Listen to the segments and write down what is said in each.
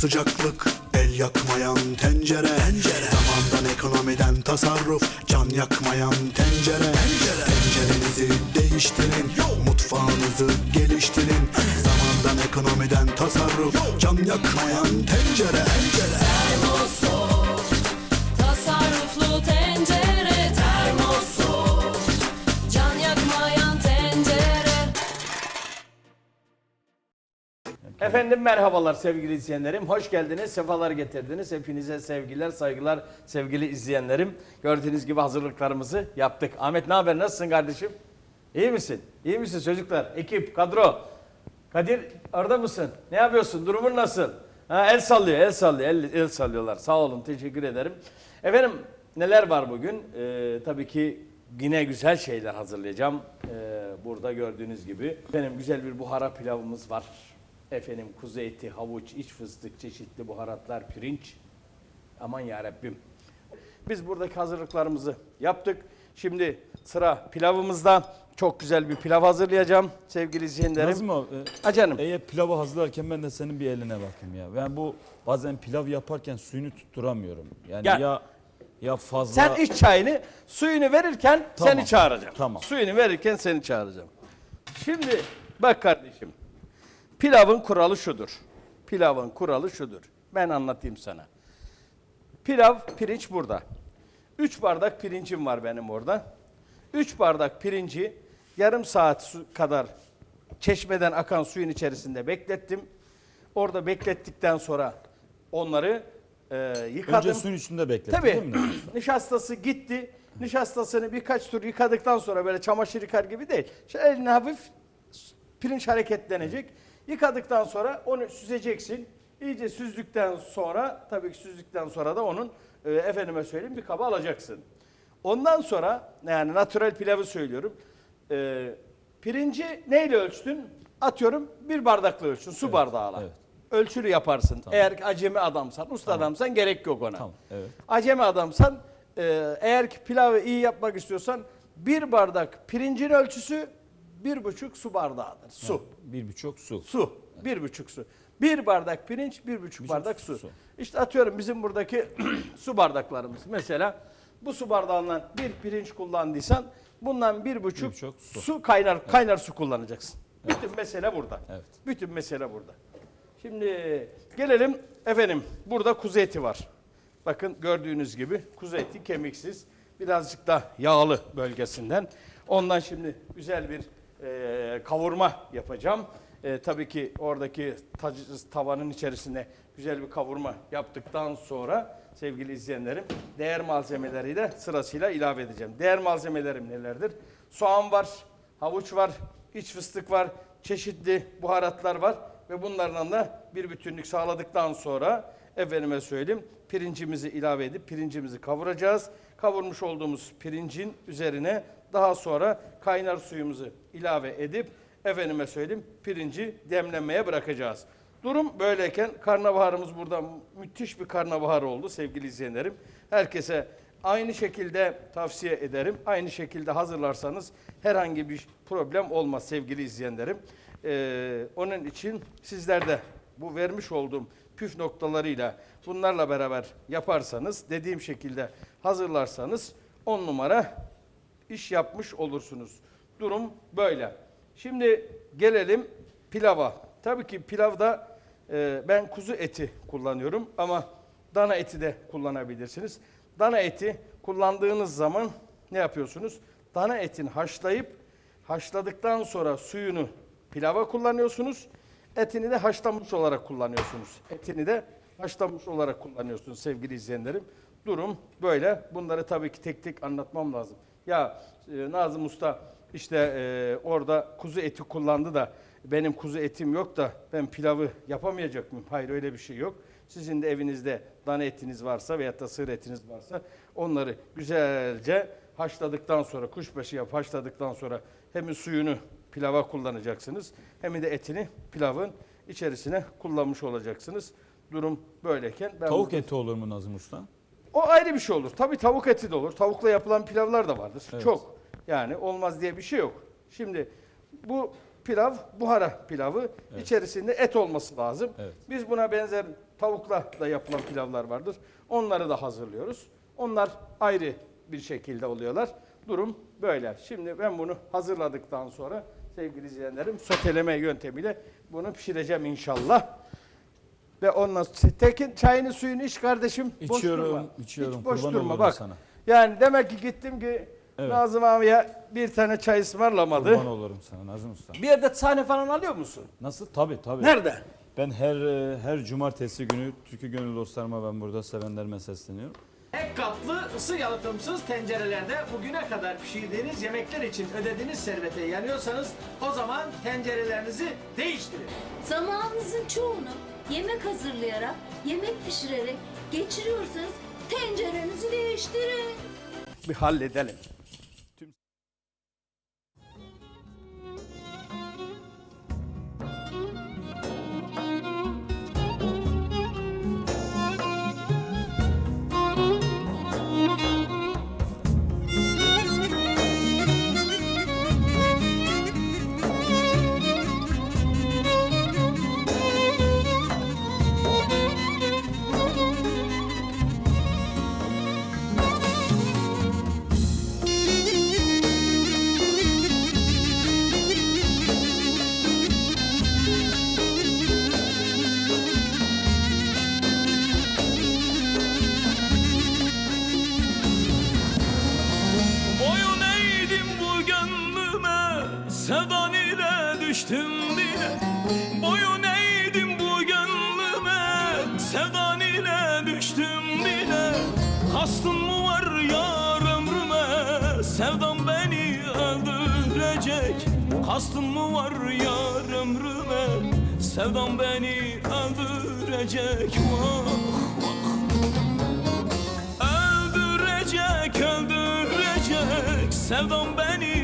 sıcaklık El yakmayan tencere, Zamandan ekonomiden tasarruf Can yakmayan tencere, Tencerenizi değiştirin Mutfağınızı geliştirin. Zamandan ekonomiden tasarruf Can yakmayan tencere, Termosoft Efendim merhabalar sevgili izleyenlerim. Hoş geldiniz, sefalar getirdiniz. Hepinize sevgiler, saygılar sevgili izleyenlerim. Gördüğünüz gibi hazırlıklarımızı yaptık. Ahmet ne haber? Nasılsın kardeşim? İyi misin? İyi misin çocuklar? Ekip, kadro. Kadir orada mısın? Ne yapıyorsun? Durumun nasıl? Ha, el sallıyor, el sallıyor, el, el sallıyorlar. Sağ olun, teşekkür ederim. Efendim neler var bugün? Ee, tabii ki yine güzel şeyler hazırlayacağım. Ee, burada gördüğünüz gibi. Efendim güzel bir buhara pilavımız var. Efendim kuzu eti, havuç, iç fıstık, çeşitli buharatlar, pirinç. Aman ya Rabbim. Biz buradaki hazırlıklarımızı yaptık. Şimdi sıra pilavımızda. Çok güzel bir pilav hazırlayacağım sevgili izleyenlerim. Nazım e, Ha canım. eğer pilavı hazırlarken ben de senin bir eline bakayım ya. Ben bu bazen pilav yaparken suyunu tutturamıyorum. Yani Gel. ya ya fazla Sen iç çayını, suyunu verirken Tamam. seni çağıracağım. Tamam. Suyunu verirken seni çağıracağım. Şimdi bak kardeşim. Pilavın kuralı şudur. Pilavın kuralı şudur. Ben anlatayım sana. Pilav, pirinç burada. 3 bardak pirincim var benim orada. 3 bardak pirinci yarım saat su kadar çeşmeden akan suyun içerisinde beklettim. Orada beklettikten sonra onları e, yıkadım. önce suyun üstünde beklettin Tabii. değil mi? Nişastası gitti. Nişastasını birkaç tur yıkadıktan sonra böyle çamaşır yıkar gibi değil. Şöyle eline hafif pirinç hareketlenecek. Yıkadıktan sonra onu süzeceksin. İyice süzdükten sonra tabii ki süzdükten sonra da onun e, efendime söyleyeyim bir kaba alacaksın. Ondan sonra yani natürel pilavı söylüyorum. E, pirinci neyle ölçtün? Atıyorum bir bardakla ölçtün. Su bardağıyla. evet. Ölçülü yaparsın. Eğer ki acemi adamsan, usta adamsan gerek yok ona. Tamam, evet. Acemi adamsan e, eğer ki pilavı iyi yapmak istiyorsan bir bardak pirincin ölçüsü bir buçuk su bardağıdır. Su. Bir buçuk su. Su. Bir buçuk su. Bir bardak pirinç, bir buçuk buçuk bardak su. su. İşte atıyorum bizim buradaki su bardaklarımız. Mesela bu su bardağından bir pirinç kullandıysan bundan bir buçuk, buçuk su. su. kaynar kaynar su kullanacaksın. Bütün mesele burada. Evet. Bütün mesele burada. Şimdi gelelim efendim burada kuzu eti var. Bakın gördüğünüz gibi kuzu eti kemiksiz birazcık da yağlı bölgesinden. Ondan şimdi güzel bir e, kavurma yapacağım. E, tabii ki oradaki tac- tavanın içerisinde güzel bir kavurma yaptıktan sonra sevgili izleyenlerim değer malzemeleri de sırasıyla ilave edeceğim. Değer malzemelerim nelerdir? Soğan var, havuç var, iç fıstık var, çeşitli buharatlar var ve bunlarla da bir bütünlük sağladıktan sonra efendime söyleyeyim pirincimizi ilave edip pirincimizi kavuracağız. Kavurmuş olduğumuz pirincin üzerine daha sonra kaynar suyumuzu ilave edip efendime söyleyeyim pirinci demlenmeye bırakacağız. Durum böyleyken karnabaharımız burada müthiş bir karnabahar oldu sevgili izleyenlerim. Herkese aynı şekilde tavsiye ederim. Aynı şekilde hazırlarsanız herhangi bir problem olmaz sevgili izleyenlerim. Ee, onun için sizler de bu vermiş olduğum püf noktalarıyla bunlarla beraber yaparsanız, dediğim şekilde hazırlarsanız on numara iş yapmış olursunuz. Durum böyle. Şimdi gelelim pilava. Tabii ki pilavda e, ben kuzu eti kullanıyorum ama dana eti de kullanabilirsiniz. Dana eti kullandığınız zaman ne yapıyorsunuz? Dana etini haşlayıp haşladıktan sonra suyunu pilava kullanıyorsunuz. Etini de haşlanmış olarak kullanıyorsunuz. Etini de haşlanmış olarak kullanıyorsunuz sevgili izleyenlerim. Durum böyle. Bunları tabii ki tek tek anlatmam lazım. Ya e, Nazım Usta işte e, orada kuzu eti kullandı da benim kuzu etim yok da ben pilavı yapamayacak mıyım? Hayır öyle bir şey yok. Sizin de evinizde dana etiniz varsa veyahut da sığır etiniz varsa onları güzelce haşladıktan sonra kuşbaşı yap haşladıktan sonra hem suyunu pilava kullanacaksınız hem de etini pilavın içerisine kullanmış olacaksınız. Durum böyleyken ben Tavuk burada- eti olur mu Nazım Usta? O ayrı bir şey olur. Tabii tavuk eti de olur. Tavukla yapılan pilavlar da vardır. Evet. Çok. Yani olmaz diye bir şey yok. Şimdi bu pilav buhara pilavı. içerisinde et olması lazım. Evet. Biz buna benzer tavukla da yapılan pilavlar vardır. Onları da hazırlıyoruz. Onlar ayrı bir şekilde oluyorlar. Durum böyle. Şimdi ben bunu hazırladıktan sonra sevgili izleyenlerim soteleme yöntemiyle bunu pişireceğim inşallah. Ve ondan sonra Tekin çayını suyunu iç kardeşim. Boş İçiyorum, durma. içiyorum. Hiç boş Kurban durma bak. sana. Yani demek ki gittim ki Evet. Nazım abiye bir tane çay ısmarlamadı. Kurban olurum sana Nazım Usta. Bir yerde sahne falan alıyor musun? Nasıl? Tabii tabii. Nerede? Ben her e, her cumartesi günü Türkiye Gönül dostlarıma ben burada sevenlerime sesleniyorum. Tek katlı ısı yalıtımsız tencerelerde bugüne kadar pişirdiğiniz yemekler için ödediğiniz servete yanıyorsanız o zaman tencerelerinizi değiştirin. Zamanınızın çoğunu yemek hazırlayarak, yemek pişirerek geçiriyorsanız tencerenizi değiştirin. Bir halledelim. Düştüm dile Boyun eğdim bu gönlüme. Sevdan ile düştüm dile Kastın mı var yar ömrüme? Sevdan beni öldürecek. Kastın mı var yar ömrüme? Sevdan beni öldürecek. Vah vah Öldürecek, öldürecek. Sevdam beni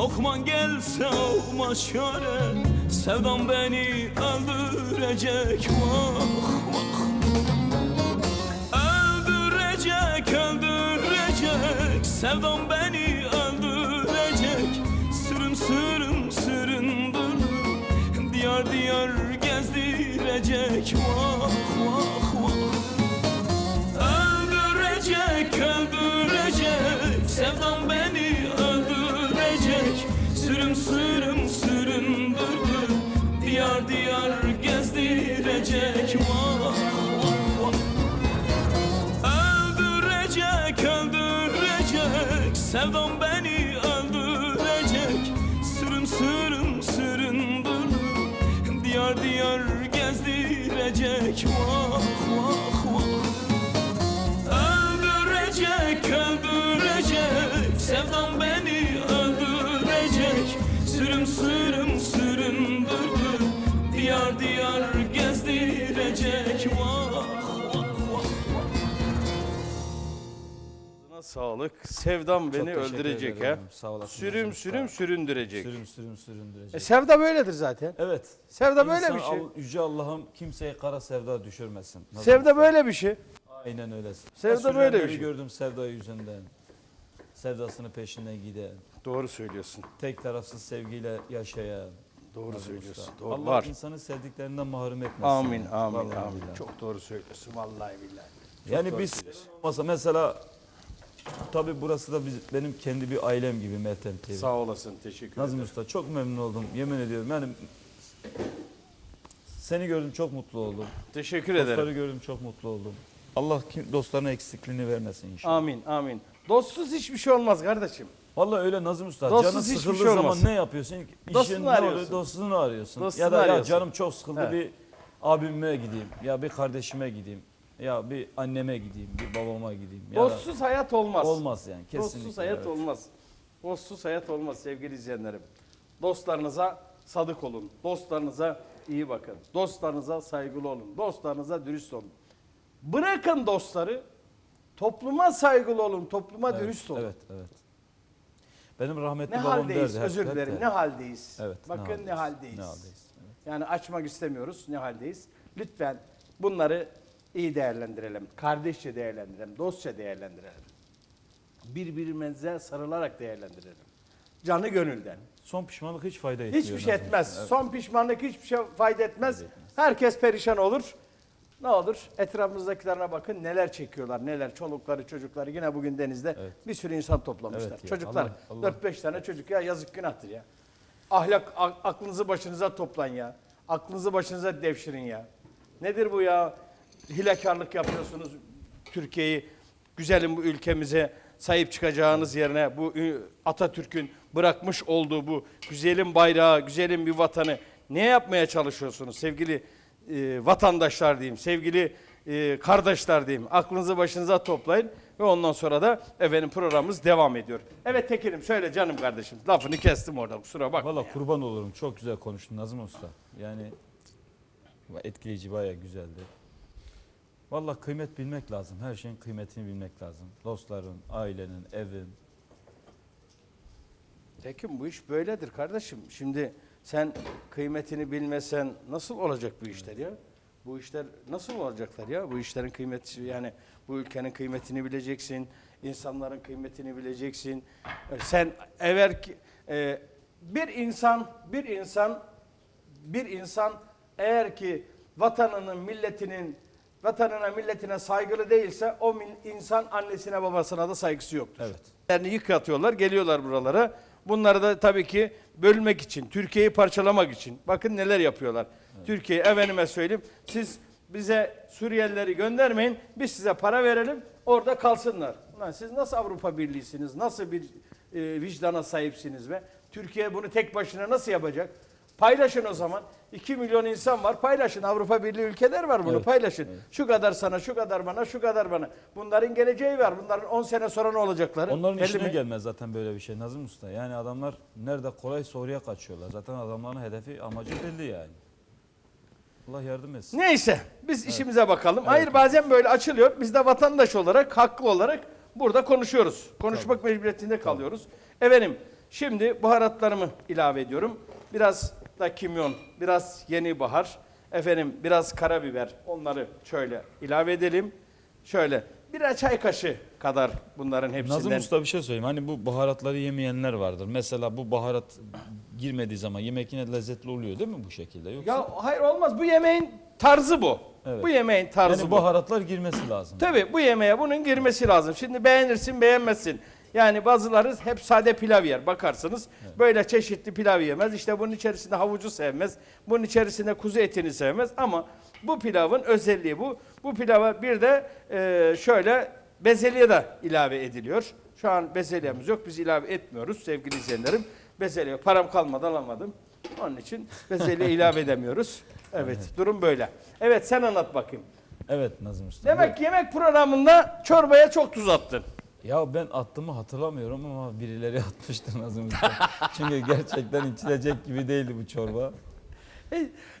Lokman gelse olmaz çare Sevdam beni öldürecek. Vah vah Öldürecek, öldürecek Sevdam beni Sevdam beni sağlık. Sevdam beni teşekkür öldürecek ha. ederim. Sağ olasın Sürüm Nazım sürüm Usta. süründürecek. Sürüm sürüm süründürecek. E, sevda böyledir zaten. evet. Sevda böyle İnsan bir şey. al- Yüce Allah'ım kimseye kara sevda düşürmesin. Nazım Sevda böyle bir şey. Aynen öyle. Sevda böyle bir sürenleri şey. gördüm sevda yüzünden. Sevdasını peşinden giden, Doğru söylüyorsun. tek tarafsız sevgiyle yaşayan. Doğru Nazım söylüyorsun. Usta. Doğru. Allah var. insanı sevdiklerinden mahrum etmesin. Amin, amin, Vallahi amin. billahi. Çok doğru söylüyorsun. Vallahi billahi. Yani biz olmasa mesela tabii burası da biz, benim kendi bir ailem gibi Meltem TV. Sağ olasın. Teşekkür Nazım ederim. Usta çok memnun oldum. Yemin ediyorum yani seni gördüm çok mutlu oldum. Teşekkür Dostları ederim. gördüm çok mutlu oldum. Allah kim, dostlarına eksikliğini vermesin inşallah. Amin, amin. Dostsuz hiçbir şey olmaz kardeşim. Vallahi öyle Nazım Usta. Dostsuz canın hiçbir sıkıldığı şey zaman olmaz. ne yapıyorsun? İşin Dostunu ne arıyorsun. oluyor? Dostunu arıyorsun. Dostunu ya da ya arıyorsun. canım çok sıkıldı Evet. bir abime gideyim. Ya bir kardeşime gideyim. Ya bir anneme gideyim. Bir babama gideyim. Ya da- Dostsuz hayat olmaz. olmaz yani kesinlikle. Dostsuz hayat evet. olmaz. Dostsuz hayat olmaz sevgili izleyenlerim. Dostlarınıza sadık olun. Dostlarınıza iyi bakın. Dostlarınıza saygılı olun. Dostlarınıza dürüst olun. Bırakın dostları. Topluma saygılı olun. Topluma Evet, dürüst olun. Evet, evet. Benim rahmetli Ne babam haldeyiz? derdi. hep- Özür hep dilerim. Ne haldeyiz? Evet, Bakın ne haldeyiz. Ne haldeyiz. Evet. Yani açmak istemiyoruz. Ne haldeyiz? Lütfen bunları iyi değerlendirelim. Kardeşçe değerlendirelim. Dostça değerlendirelim. Birbirimize sarılarak değerlendirelim. Canı gönülden. Son pişmanlık hiç fayda etmiyor. Hiçbir şey etmez. Evet. Son pişmanlık hiçbir şey fayda etmez. Herkes perişan olur. Ne olur? Etrafımızdakilerine bakın neler çekiyorlar, neler. Çolukları, çocukları. Yine bugün denizde Evet. bir sürü insan toplamışlar. Evet ya, Çocuklar, Allah- Allah- 4-5 tane çocuk ya yazık günahtır ya. Ahlak, aklınızı başınıza toplayın ya. Aklınızı başınıza devşirin ya. Nedir bu ya? Hilekarlık yapıyorsunuz Türkiye'yi. Güzelim bu ülkemize sahip çıkacağınız yerine bu Atatürk'ün bırakmış olduğu bu güzelim bayrağı, güzelim bir vatanı ne yapmaya çalışıyorsunuz sevgili e, vatandaşlar diyeyim, sevgili e, kardeşler diyeyim. Aklınızı başınıza toplayın ve ondan sonra da efendim programımız devam ediyor. Evet Tekin'im söyle canım kardeşim. Lafını kestim orada kusura bakma. Valla kurban olurum. Çok güzel konuştun Nazım Usta. Yani etkileyici bayağı güzeldi. Valla kıymet bilmek lazım. Her şeyin kıymetini bilmek lazım. Dostların, ailenin, evin. Tekin bu iş böyledir kardeşim. Şimdi sen kıymetini bilmesen nasıl olacak bu işler ya? Bu işler nasıl olacaklar ya? Bu işlerin kıymeti yani bu ülkenin kıymetini bileceksin, insanların kıymetini bileceksin. E, Sen eğer ki e, bir insan bir insan bir insan eğer ki vatanının, milletinin vatanına, milletine saygılı değilse o insan annesine, babasına da saygısı yoktur. Evet. Yani yıkatıyorlar, geliyorlar buralara. Bunları da tabii ki bölmek için, Türkiye'yi parçalamak için. Bakın neler yapıyorlar. Türkiye efendime söyleyeyim. Siz bize Suriyelileri göndermeyin. Biz size para verelim. Orada kalsınlar. Ulan siz nasıl Avrupa Birliği'siniz? Nasıl bir e, vicdana sahipsiniz be? Türkiye bunu tek başına nasıl yapacak? Paylaşın o zaman. 2 milyon insan var. Paylaşın. Avrupa Birliği ülkeler var bunu. Evet, Paylaşın. Şu kadar sana, şu kadar bana, şu kadar bana. Bunların geleceği var. Bunların 10 sene sonra ne olacakları? Onların belli işine mi? gelmez zaten böyle bir şey Nazım Usta. Yani adamlar nerede kolay soruya kaçıyorlar. Zaten adamların hedefi, amacı belli yani. Allah yardım etsin. Neyse biz işimize bakalım. Hayır bazen böyle açılıyor. Biz de vatandaş olarak, haklı olarak burada konuşuyoruz. Konuşmak mecburiyetinde kalıyoruz. Efendim şimdi baharatlarımı ilave ediyorum. Biraz da kimyon, biraz yeni bahar, efendim biraz karabiber. Onları şöyle ilave edelim. Şöyle birer çay kaşığı kadar bunların hepsinden. Nazım Usta bir şey söyleyeyim. Hani bu baharatları yemeyenler vardır. Mesela bu baharat girmediği zaman yemek yine lezzetli oluyor değil mi bu şekilde? Yoksa Ya hayır olmaz. Bu yemeğin tarzı bu. Evet. Bu yemeğin tarzı yani bu. baharatlar girmesi lazım. Tabii bu yemeğe bunun girmesi lazım. Şimdi beğenirsin beğenmezsin. Yani bazıları hep sade pilav yer bakarsınız. Böyle çeşitli pilav yemez. İşte bunun içerisinde havucu sevmez. Bunun içerisinde kuzu etini sevmez. Ama bu pilavın özelliği bu. Bu pilava bir de e, şöyle bezelye de ilave ediliyor. Şu an bezelyemiz yok. Biz ilave etmiyoruz sevgili izleyenlerim. Bezelye param kalmadı alamadım. Onun için bezelye ilave edemiyoruz. Evet, durum böyle. Evet sen anlat bakayım. Evet Nazım Usta. Demek ki yemek programında çorbaya çok tuz attın. Ya ben attığımı hatırlamıyorum ama birileri atmıştır Nazım Usta. Çünkü gerçekten içilecek gibi değildi bu çorba.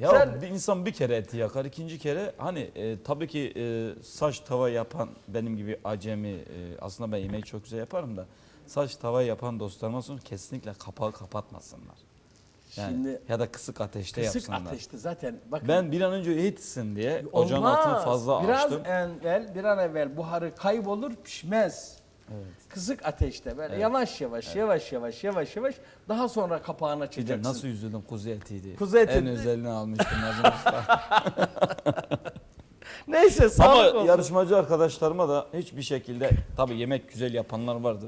Ya Sen- bir insan bir kere eti yakar, ikinci kere hani e, tabii ki e, saç tava yapan benim gibi acemi e, aslında ben yemeği çok güzel yaparım da saç tava yapan dostlarıma sonra kesinlikle kapağı kapatmasınlar. Yani Şimdi ya da kısık ateşte kısık yapsınlar. ateşte zaten bakın. Ben bir an önce yetişsin diye ocağın altını fazla Biraz açtım. evvel, bir an evvel buharı kaybolur, pişmez. Kısık ateşte böyle yavaş yavaş yavaş yavaş yavaş yavaş daha sonra kapağını Bir de açacaksın. nasıl üzüldüm kuzu etiydi. Kuzu eti. En özelini almıştım Nazım Usta. Neyse sağlık Ama olsun. yarışmacı arkadaşlarıma da hiçbir şekilde tabii yemek güzel yapanlar vardı.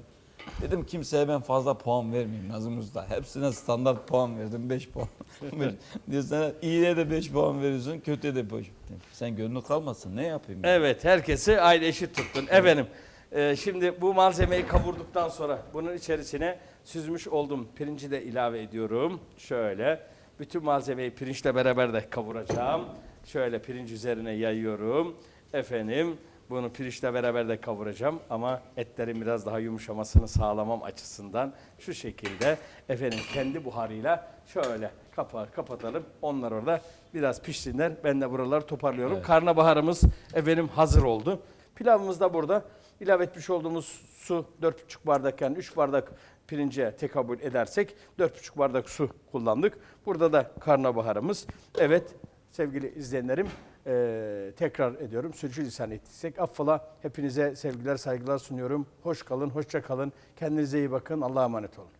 Dedim kimseye ben fazla puan vermeyeyim Nazım Usta. Hepsine standart puan verdim 5 puan. Diyor sana iyiye de 5 puan veriyorsun kötüye de 5. Sen gönlü kalmasın ne yapayım? ya? Evet herkesi aynı eşit tuttun. Efendim e, şimdi bu malzemeyi kavurduktan sonra bunun içerisine süzmüş olduğum pirinci de ilave ediyorum. Şöyle bütün malzemeyi pirinçle beraber de kavuracağım. Şöyle pirinç üzerine yayıyorum. Efendim bunu pirinçle beraber de kavuracağım ama etlerin biraz daha yumuşamasını sağlamam açısından şu şekilde efendim kendi buharıyla şöyle kapağı kapatalım. Onlar orada biraz pişsinler. Ben de buraları toparlıyorum. Karnabaharımız efendim hazır oldu. Pilavımız da burada. İlave etmiş olduğumuz su 4,5 bardak yani 3 bardak pirince tekabül edersek 4,5 bardak su kullandık. Burada da karnabaharımız. Evet sevgili izleyenlerim eee, tekrar ediyorum. Sürçülisan ettiysek affola. Hepinize sevgiler saygılar sunuyorum. Hoş kalın, hoşça kalın. Kendinize iyi bakın. Allah'a emanet olun.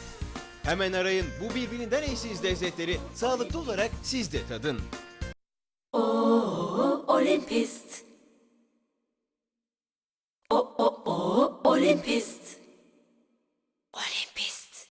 Hemen arayın bu birbirinden eşsiz lezzetleri sağlıklı olarak siz de tadın. Olympist. O